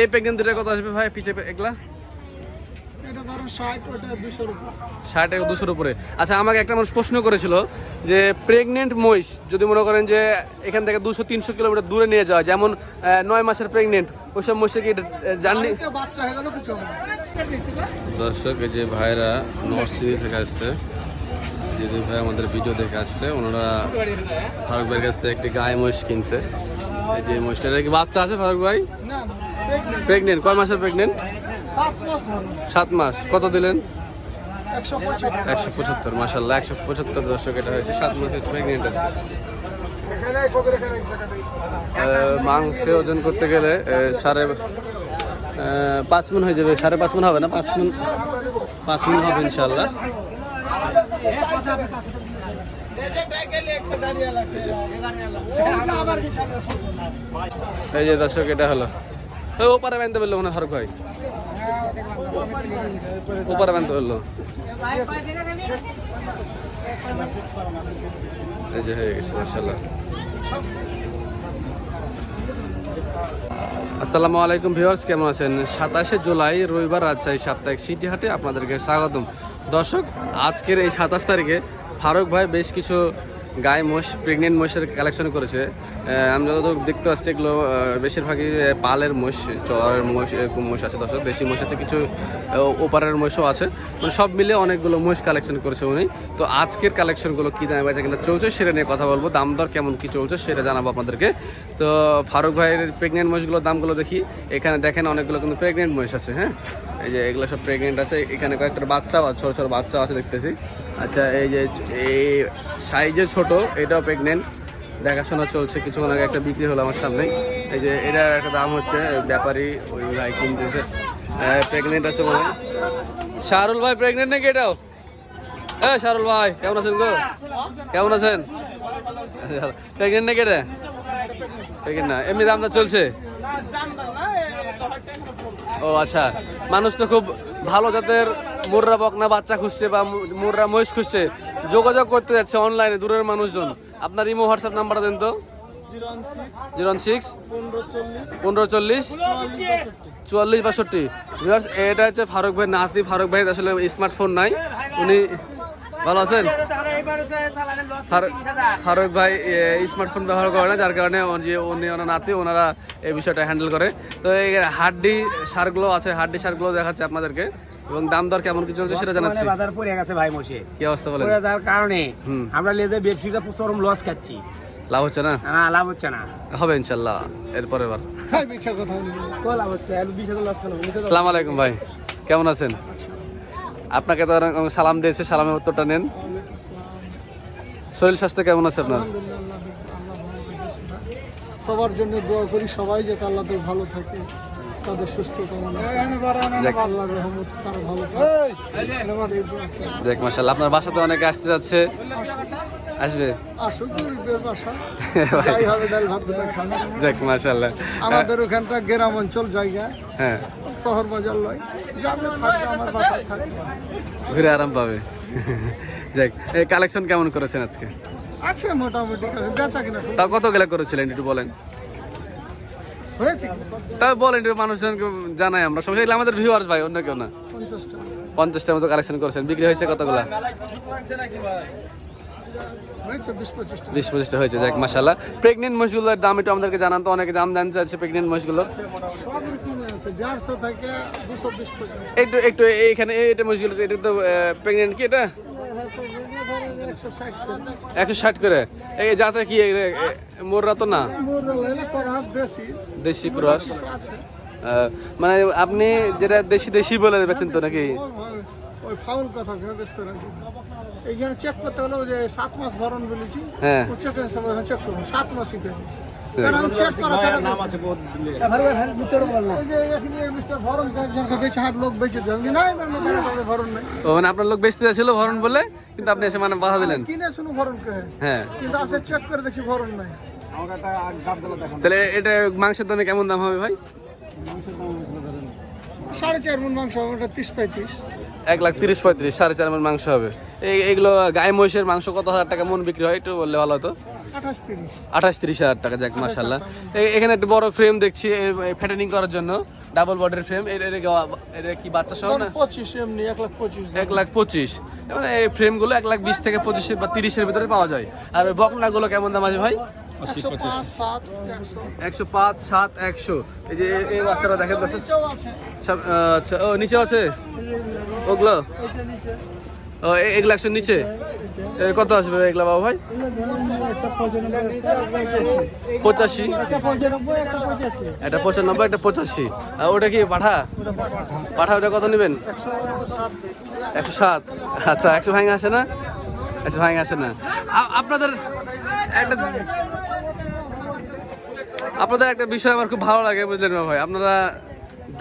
এই প্রেগনেন্ট দুটো কত আসবে ভাই? পিছে এগুলা এটা ধরো ষাট ওটা দুশোর উপর। ষাট টাকা দুশোর উপরে। আচ্ছা আমাকে একটা মানুষ প্রশ্ন করেছিল যে প্রেগনেন্ট মহিষ যদি মনে করেন যে এখান থেকে দুশো তিনশো কিলোমিটার দূরে নিয়ে যাওয়া যেমন নয় মাসের প্রেগনেন্ট ওইসব মহিষে কি জার্নি হয়ে। দর্শক এই যে ভাইরা নর্থ সিটি থেকে আসছে যে দুই ভাই আমাদের ভিডিও দেখে আসছে ওনারা ফারুক ভাইয়ের কাছ থেকে একটি গায়ে মহিষ কিনছে। এই যে মহিষটা কি বাচ্চা আছে ফারুক ভাই? না। প্রেগনেন্ট কয় মাসের প্রেগনেন্ট সাত মাস কত দিলেন? একশো পঁচাত্তর। মাসাল্লাহ একশো পঁচাত্তর দর্শক এটা হয়েছে সাত মাসের প্রেগনেন্ট আছে। মাংস ওজন করতে গেলে সাড়ে পাঁচ মন হয়ে যাবে। সাড়ে পাঁচ মন হবে না? পাঁচ মন পাঁচ মন হবে ইনশাল্লাহ? এই যে দর্শক এটা হলো। ওপারে বানতে বলল মনে ফারুক ভাই। ওপারে বানতে বলল। এই যে হয়ে গেছে আসসালামু আলাইকুম ভিউয়ার্স, কেমন আছেন? সাতাশে জুলাই, রবিবার রাজশাহী সাপ্তাহিক সিটি হাটে আপনাদেরকে স্বাগতম। দর্শক, আজকের এই সাতাশ তারিখে ফারুক ভাই বেশ কিছু গায়ে মোষ প্রেগনেন্ট মোষের কালেকশন করেছে। আমরা যত দেখতে পাচ্ছি এগুলো বেশিরভাগই পালের মোষ চরের মোষ, এরকম মোষ আছে দর্শক। দেশি মোষ আছে কিছু ওপারের মোষও আছে। মানে সব মিলে অনেকগুলো মোষ কালেকশন করেছে উনি। তো আজকের কালেকশনগুলো কী দামে বেচা কিনা চলছে সেটা নিয়ে কথা বলব। দাম দর কেমন কী চলছে সেটা জানাব আপনাদেরকে। তো ফারুক ভাইয়ের প্রেগনেন্ট মোষগুলোর দামগুলো দেখি। এখানে দেখেন অনেকগুলো কিন্তু প্রেগনেন্ট মোষ আছে হ্যাঁ? এই যে এগুলো সব প্রেগনেন্ট আছে। এখানে কয়েকটা বাচ্চা, ছোট ছোট বাচ্চা আছে দেখতেছি। আচ্ছা এই যে, এই সাইজে ছোট এটাও প্রেগনেন্ট দেখাশোনা চলছে, কিছুক্ষণ আগে একটা বিক্রি হলো আমার সামনে। এই যে, এটার একটা দাম হচ্ছে ব্যাপারী ওই ভাই কিনতেছে। প্রেগনেন্ট আছে মনে হয়। শাহরুল ভাই প্রেগনেন্ট নাকি এটাও? হ্যাঁ শাহরুল ভাই, কেমন আছেন গো? কেমন আছেন? প্রেগনেন্ট নাকি এটা? প্রেগনেন্ট না, এমনি দামটা চলছে। ও আচ্ছা। মানুষ তো খুব ভালো জাতের মুর্রা বকনা বাচ্চা খুঁজছে বা মুর্রা মহিষ খুঁজছে। যোগাযোগ করতে যাচ্ছে অনলাইনে দূরের মানুষজন। আপনার ইমো হোয়াটসঅ্যাপ নাম্বারটা দেন তো। জিরো সিক্স, পনেরো চল্লিশ, চুয়াল্লিশ বাষট্টি। এটা হচ্ছে ফারুক ভাই নাতি ফারুক ভাই, আসলে স্মার্টফোন নাই। উনি ভালো আছেন? ফারুক- ফারুক ভাই স্মার্টফোন ব্যবহার করে না, যার কারণে যে উনি, ওনার নাতি, ওনারা এই বিষয়টা হ্যান্ডেল করে। তো এই হাড্ডি সারগুলো আছে, হাড্ডি সারগুলো দেখাচ্ছে আপনাদেরকে। এবং দাম দর কেমন কি চলছে সেটা জানাচ্ছি। বাজার পড়ে গেছে ভাই মশে কি অবস্থা বলেন? পড়ে যাওয়ার কারণে আমরা লেদে চরম লস খাচ্ছি। লাভ হচ্ছে না? না লাভ হচ্ছে না। হবে এরপরে বার। তো লাভ হচ্ছে লস কেন উনি সালাম আলাইকুম ভাই কেমন আছেন? আপনাকে তো সালাম দিয়েছে সালামের উত্তরটা নেন। শরীর স্বাস্থ্য কেমন আছে আপনার? আলহামদুলিল্লাহ, আল্লাহ আল্লাহ ভালো রেখেছে। সবার জন্য দোয়া করি সবাই যাতে আল্লাহ ভালো থাকে। তাদের সুস্থ কামনা আল্লাহর রহমত তারা ভালো থাকে। দেখ মাসাল্লাহ আপনার বাসাতে অনেকে আসতে যাচ্ছে। আসবে? দেখ মাসাল্লাহ আমাদের ওখানটা গ্রাম অঞ্চল জায়গা। হ্যাঁ। শহর বাজার লয়। ঘুরে আরাম পাবে। এই কালেকশন কেমন করেছেন আজকে? আছে মোটামুটি তাও কত গেলে করেছিলেন একটু বলেন। তাও বলেন মানুষজনকে জানাই আমরা। সবাই আমাদের ভিউয়ার্স ভাই অন্য কেউ না। পঞ্চাশটার মতো কালেকশন করেছেন। বিক্রি হয়েছে কতগুলা? বিশ পঁচিশটা। হয়েছে দেখ মাসাল্লাহ প্রেগনেন্ট মহিষগুলোর দাম একটু আমাদেরকে জানান তো অনেকে দাম জানতে চাচ্ছে প্রেগনেন্ট মহিষগুলো। একটু একটু এইখানে এইটা মহিষগুলো এটা তো প্রেগনেন্ট কি এটা? একশো ষাট করে। এই যাতে কি মোররা তো না? দেশি। ক্রস। মানে আপনি যেটা দেশি দেশি বলে বেছেন তো নাকি? ওই ফাউল কথা ব্যস্ত রাখি? এইখানে চেক করতে হলো যে সাত মাস ধরন বলেছি হ্যাঁ। চেক করব সাত মাসই পেবে ভরণ মানে আপনার লোক বেচতে যাচ্ছিল ভরণ বলে কিন্তু আপনি এসে মানে বাধা দিলেন। হ্যাঁ। কিন্তু তাহলে এটা মাংসের দামে কেমন দাম হবে ভাই? সাড়ে চার মন মাংস হবে, তিরিশ পঁয়ত্রিশ এক লাখ তিরিশ পঁয়ত্রিশ সাড়ে চার মন মাংস হবে। এই এইগুলো গায়ে মহিষের মাংস কত হাজার টাকা মন বিক্রি হয় একটু বললে ভালো হতো। আঠাশ তিরিশ। হাজার টাকা যাক মাসাল্লাহ এখানে একটা বড় ফ্রেম দেখছি ফ্যাটেনিং করার জন্য। ডাবল বডির ফ্রেম এটা এটা কি বাচ্চা সহ না? পঁচিশ এমনি এক লাখ পঁচিশ এক লাখ পঁচিশ। মানে এই ফ্রেমগুলো এক লাখ বিশ থেকে পঁচিশ বা তিরিশের ভিতরে পাওয়া যায়। আর বকনাগুলো কেমন দাম আছে ভাই? একশো পাঁচ সাত একশো। এই যে এই- বাচ্চারা দেখেন সব আচ্ছা ও নিচে আছে? ওগুলো? ও এ- এগুলো একশো নিচে? কত আসবে এগুলো বাবু ভাই? পঁচাশি। একটা পঁচানব্বই, একটা পঁচাশি। আর ওটা কি পাঠা? পাঠা ওটা কত নেবেন? একশো সাত। আচ্ছা একশো ভাঙে আসে না? একশো ভাঙে আসে না। আপনাদের একটা আপনাদের একটা বিষয় আমার খুব ভালো লাগে, বুঝলেন ভাই? আপনারা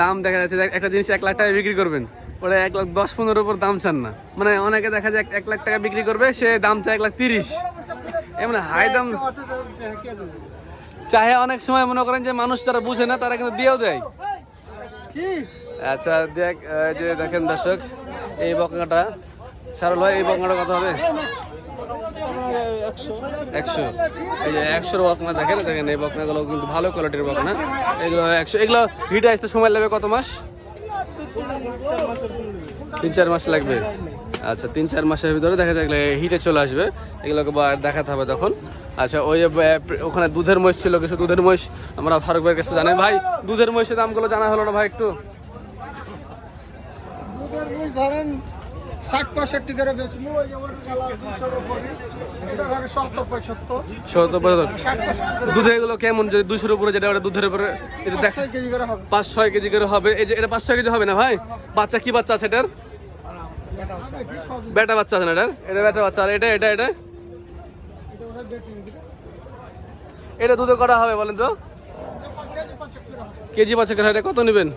দাম দেখা যাচ্ছে একটা জিনিস এক লাখ টাকায় বিক্রি করবেন। ওরা এক লাখ দশ পনেরোর উপর দাম চান না। মানে অনেকে দেখা যায় এক- লাখ টাকা বিক্রি করবে সে দাম চায় এক লাখ তিরিশ। এমন হাই দাম। চাহে অনেক সময় মনে করেন যে মানুষ তারা বুঝে না তারা কিন্তু দিয়েও দেয়। আচ্ছা দেখ যে দেখেন দর্শক এই বকনাটা সারল ভাই এই বকনাটা কত হবে? একশো। একশো। এই যে একশোর বকনা দেখেন দেখেন এই বকনাগুলো কিন্তু ভালো কোয়ালিটির বকনা। এগুলো একশো। এগুলো হিটে আসতে সময় লাগবে কত মাস? তিন চার মাস লাগবে? আচ্ছা তিন চার মাসের ভিতরে দেখা যাক হিটে চলে আসবে। এগুলোকে দেখাতে হবে তখন। আচ্ছা ওই ওখানে দুধের মহিষ ছিল, কিছু দুধের মহিষ। আমরা ফারুক ভাইয়ের কাছে জানাই, ভাই, দুধের মহিষের দামগুলো জানা হলো না ভাই একটু? ষাট পঁয়ষট্টি। করে এগুলো কেমন যদি দুশোর উপরে যেটা ওটা দুধের উপরে এটা দেখ। পাঁচ ছয় কেজি করে হবে। এই যে এটা পাঁচ ছয় কেজি হবে না ভাই? বাচ্চা কি বাচ্চা আছে এটার? বেটা বাচ্চা আছে না এটার? এটা বেটা বাচ্চা। আর এটা এটা এটা? এটা দুধে করা হবে বলেন তো? কেজি করে এটা কত নেবেন?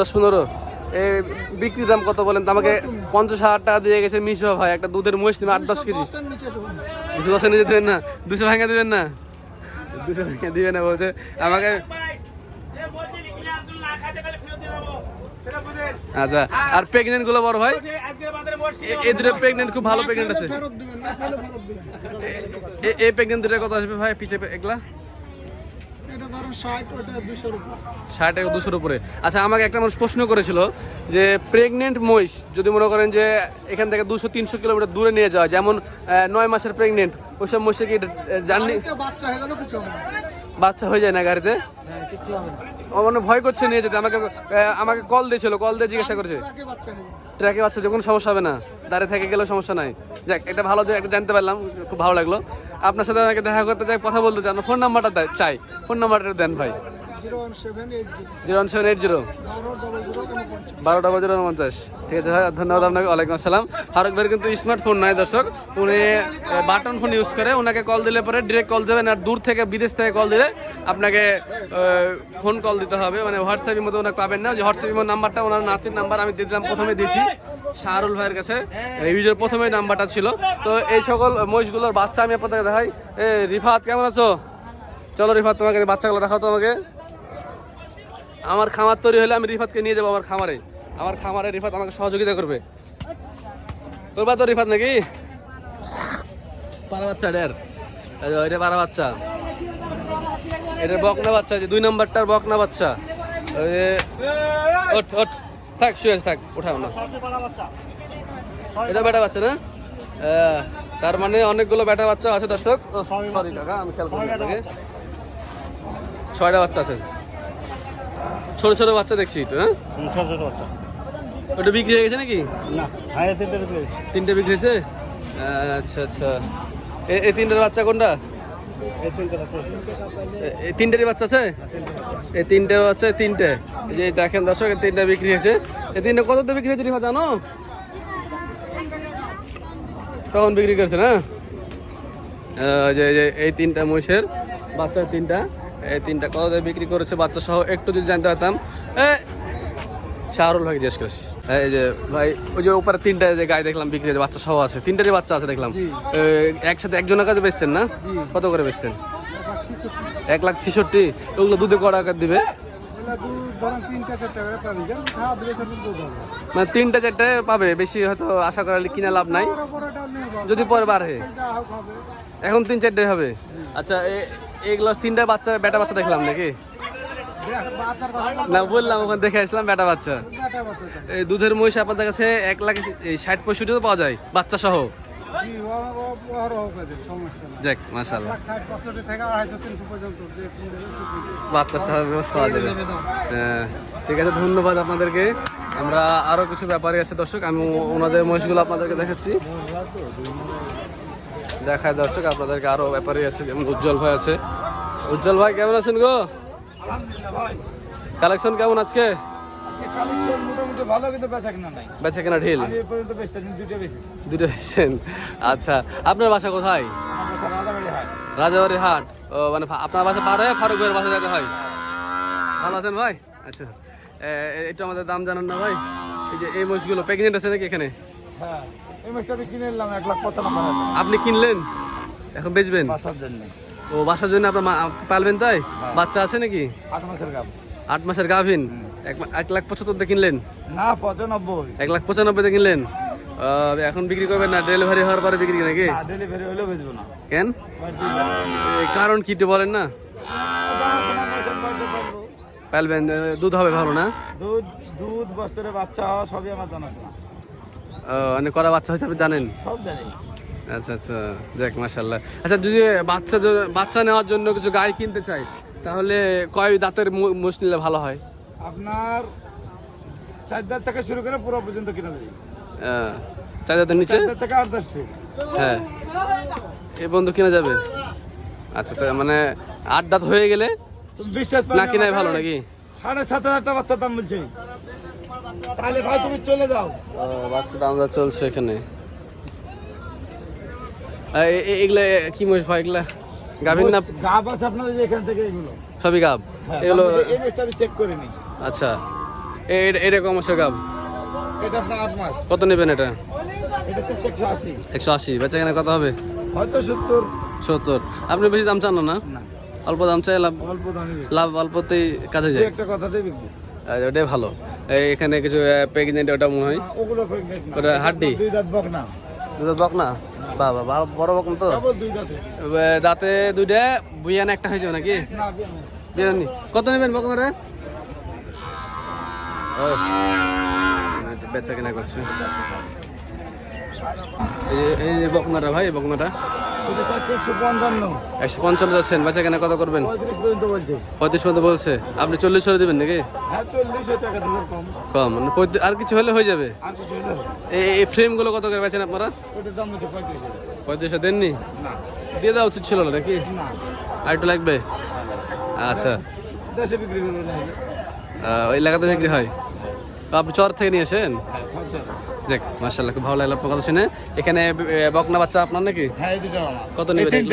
দশ পনেরো। বিক্রি দাম কত বলেন? তো আমাকে পঞ্চাশ হাজার টাকা দিয়ে গেছে মিশো ভাই একটা দুধের মহিষ নেবে আট দশ কেজি। দশের নিচে দেবো। দুশো দশে নিয়ে দেবেন না? দুশো ভাঙা দিবেন না? দুশো ভাঙা দিবেন না বলছে। আমাকে আচ্ছা আর প্রেগনেন্টগুলো বড় ভাই? এ- এই দুটো প্রেগনেন্ট খুব ভালো প্রেগনেন্ট আছে। এই প্রেগনেন্ট দুটো কত আসবে ভাই? পিছে এগুলা ষাট দুশোর উপর। আচ্ছা আমাকে একটা মানুষ প্রশ্ন করেছিল যে প্রেগনেন্ট মহিষ যদি মনে করেন যে এখান থেকে দুশো তিনশো কিলোমিটার দূরে নিয়ে যাওয়া যেমন নয় মাসের প্রেগনেন্ট ওইসব মহিষে কি জাননি এটা বাচ্চা হয়ে গেল কিছু হবে না। বাচ্চা হয়ে যায় না গাড়িতে? কিছু হবে না। ও মানে ভয় করছে নিয়ে যেতে। আমাকে আমাকে কল দিয়েছিল কল দিয়ে জিজ্ঞাসা করেছে। ট্র্যাকে বাচ্চা যে কোনো সমস্যা হবে না। দাঁড়িয়ে থেকে গেলেও সমস্যা নাই। যাক একটা ভালো একটা জানতে পারলাম খুব ভালো লাগল। আপনার সাথে আমাকে দেখা করতে চাই কথা বলতে চাই ফোন নাম্বারটা চাই। ফোন নাম্বারটা দেন ভাই। One zero. One seven eight zero. Zero one seven eight zero বারো ডবল জিরো উনপঞ্চাশ। ঠিক আছে ভাই, ধন্যবাদ আপনাকে, ওয়ালাইকুম আসসালাম। ফারুক ভাইয়ের কিন্তু স্মার্টফোন নাই দর্শক। উনি বাটন ফোন ইউজ করে ওনাকে কল দিলে পরে ডিরেক্ট কল দেবেন আর দূর থেকে, বিদেশ থেকে কল দিলে আপনাকে ফোন কল দিতে হবে। মানে হোয়াটসঅ্যাপের মধ্যে ওনাকে পাবেন না। যে হোয়াটসঅ্যাপের নাম্বারটা, ওনার নাতির নাম্বার আমি দিলাম প্রথমে দিয়েছি শাহরুল ভাইয়ের কাছে। এই ভিডিওর প্রথমে নাম্বারটা ছিল। তো এই সকল মহিষগুলোর বাচ্চা আমি আপনাদের দেখাই। এ, রিফাত, কেমন আছো? চলো রিফাত, তোমাকে, বাচ্চাগুলো দেখাও তো আমাকে। আমার খামার তৈরি হলে আমি রিফাতকে নিয়ে যাব আমার খামারে। আমার খামারে রিফাত আমাকে সহযোগিতা করবে। করবা তো রিফাত নাকি? পারা বাচ্চা যে ওইটা পারা বাচ্চা। এটার বকনা বাচ্চা যে দুই নম্বরটার বকনা বাচ্চা। ওঠ ওঠ। থাক শুয়ে থাক উঠাও না। এটা বেটা বাচ্চা না? তার মানে অনেকগুলো বেটা বাচ্চা আছে দর্শক। সরি কাকা আমি খেয়াল করি আপনাকে। ছয়টা বাচ্চা আছে। ছোট ছোট বাচ্চা দেখছি তো হ্যাঁ? ছোট ছোট বাচ্চা। ওটা বিক্রি হয়ে গেছে নাকি? না তিনটে বিক্রি হয়েছে। আচ্ছা আচ্ছা। এ- এই তিনটের বাচ্চা কোনটা? এই তিনটে বাচ্চা তিনটেরই বাচ্চা আছে? এই তিনটে বাচ্চা তিনটে যে দেখেন দর্শক তিনটা বিক্রি হয়েছে। এই তিনটে কত দিয়ে বিক্রি হয়েছে রিফা জানো? তখন বিক্রি করেছে না? যে এই তিনটা মহিষের বাচ্চা তিনটা। এই তিনটা কত দিয়ে বিক্রি করেছে বাচ্চা সহ একটু যদি জানতে পারতাম। এ শাহরুল ভাই জিজ্ঞেস করেছি। এই যে ভাই ওই যে উপরে তিনটা যে গায়ে দেখলাম বিক্রি হয়েছে বাচ্চা সহ আছে তিনটারই বাচ্চা আছে দেখলাম একসাথে একজনের কাছে বেচছেন না? কত করে বেচছেন? এক লাখ ছেষট্টি। ওগুলো দুধে কড়া আকার দিবে? মানে তিনটা চারটে পাবে বেশি হয়তো আশা করা কিনা লাভ নাই। যদি পরে বাড়ে যা এখন তিন চারটে হবে। আচ্ছা এ- এইগুলো তিনটা বাচ্চা বেটা বাচ্চা দেখলাম নাকি? না বললাম ওখানে দেখে আসলাম বেটা বাচ্চা। এই দুধের মহিষ আপনাদের কাছে এক লাখ ষাট পঁয়ষট্টি তো পাওয়া যায় বাচ্চা সহ। যাক। বাচ্চা হ্যাঁ, ঠিক আছে ধন্যবাদ আপনাদেরকে। আমরা আরও কিছু ব্যাপারে আছে দর্শক আমি ওনাদের মহিষগুলো আপনাদেরকে দেখাচ্ছি। দেখায় দর্শক আপনাদেরকে আরও ব্যাপারে আছে যেমন উজ্জ্বল ভাই আছে। উজ্জ্বল ভাই কেমন আছেন গো? কালেকশন কেমন আজকে? বেচা কিনা ঢিল? দুটো বেচছেন? আচ্ছা আপনার বাসা কোথায়? রাজাবাড়ি হাট। ও মানে আপনার বাসা পার হয়ে ফারুক ভাইয়ের বাসা যেতে হয়? ভালো আছেন ভাই? আচ্ছা একটু আমাদের দাম জানান না ভাই। এই যে এই আছে নাকি এখানে? হ্যাঁ এই আমি কিনে নিলাম এক লাখ পঁচানব্বই আপনি কিনলেন? এখন বেচবেন? বাসার জন্য। ও বাসার জন্য আপনার পালবেন তাই? বাচ্চা আছে নাকি? আট মাসের গাব আট মাসের গাভিন? এক এক লাখ পঁচাত্তর কিনলেন? না পঁচানব্বই। এক লাখ পঁচানব্বই দিয়ে কিনলেন এখন বিক্রি করবেন না ডেলিভারি হওয়ার পরে বিক্রি নাকি? ডেলিভারি হলেও বেচবো না। কেন? কারণ কি বলেন না। পালবেন দুধ হবে ভালো না? দুধ দুধ বছরে বাচ্চা সবই আমার জানাশোনা আহ, মানে করা বাচ্চা হয়েছে আপনি জানেন? সব জানি। আচ্ছা আচ্ছা যাক মাশাল্লাহ আচ্ছা যদি বাচ্চা বাচ্চা নেওয়ার জন্য কিছু গাই কিনতে চাই তাহলে কয় দাঁতের মোষ নিলে ভালো হয়? আপনার চার দাঁত থেকে শুরু করে পুরো পর্যন্ত কিনে দেবে। চার দাঁতের নিচে? থেকে আট দাঁত হ্যাঁ। এই বন্ধু কিনা যাবে? আচ্ছা আচ্ছা, মানে আট দাঁত হয়ে গেলে বিশ্বাস না কিনাই ভালো নাকি? সাড়ে সাত হাজার টাকা বাচ্চার দাম বলছে। তাহলে ভাই তুমি চলে যাও। বাচ্চা দাম চলছে এখানে। এ- এ- এগুলা কি মহিষ ভাই এগুলা? গাভিন না গাব আছে আপনাদের যে এখান থেকে এগুলো? সবই গাব হ্যাঁ, এগুলো আমি চেক করে নিই। আচ্ছা। এ- এ- এরকম মাসের গাব এটা আপনার আট মাস। কত নেবেন এটা? এটা একশো আশি। বেচা কেনা কত হবে? হয়তো সত্তর। সত্তর। আপনি বেশি দাম চান না অল্প দাম চাই লাভ অল্প লাভ অল্পতেই কাজে যায়। একটা কথাতেই বিকবো আর ওটাই ভালো। এখানে কিছু প্রেগনেন্ট ওটা মনে হয়? ওগুলো ওটা হাড্ডি? দুই দাঁত বক না বক না? বাবা ভালো বড় বক না তো? দাঁত দুইটা বুইয়ান একটা হয়েছে নাকি। বিরিয়ানি। কত নেবেন বকনারে ওই বেচা কেনা করছে। এই বকনাটা ভাই বকমাটা বকনাটা একশো পঞ্চান্ন। যাচ্ছেন। বেচা কেনা কত করবেন? পঁয়ত্রিশ পর্যন্ত বলছে। আপনি চল্লিশ করে দেবেন নাকি? হ্যাঁ কম। মানে আর কিছু হলে হয়ে যাবে। এই ফ্রেমগুলো কত করে বেচেন আপনারা? পঁয়ত্রিশশো দেননি? দিয়ে দেওয়া উচিত ছিল নাকি? আর একটু লাগবে? আচ্ছা। ওই এলাকাতে বিক্রি হয়? আপনি চর থেকে নিয়ে আসেন? দেখ মার্শাল্লাহ খুব ভালো লাগল আপনার কথা শুনে। এখানে বকনা বাচ্চা আপনার নাকি? হ্যাঁ কত নেবেন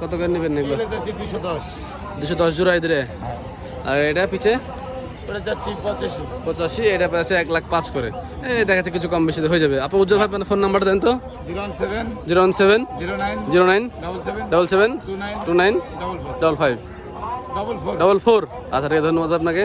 কত করে নেবেন এগুলো? দুশো দশ। দুশো দশ জোড়া দিলে হ্যাঁ। আর এটা পিছে? পঁচাশি। এটা পেয়েছে এক লাখ পাঁচ করে। এই দেখা যাচ্ছে কিছু কম বেশি হয়ে যাবে। আপনার উজ্জ্বল ভাই ফোন নাম্বারটা দেন তো। Zero one seven zero nine double seven two nine double five. Double four. Double four. আচ্ছা ঠিক আছে ধন্যবাদ আপনাকে।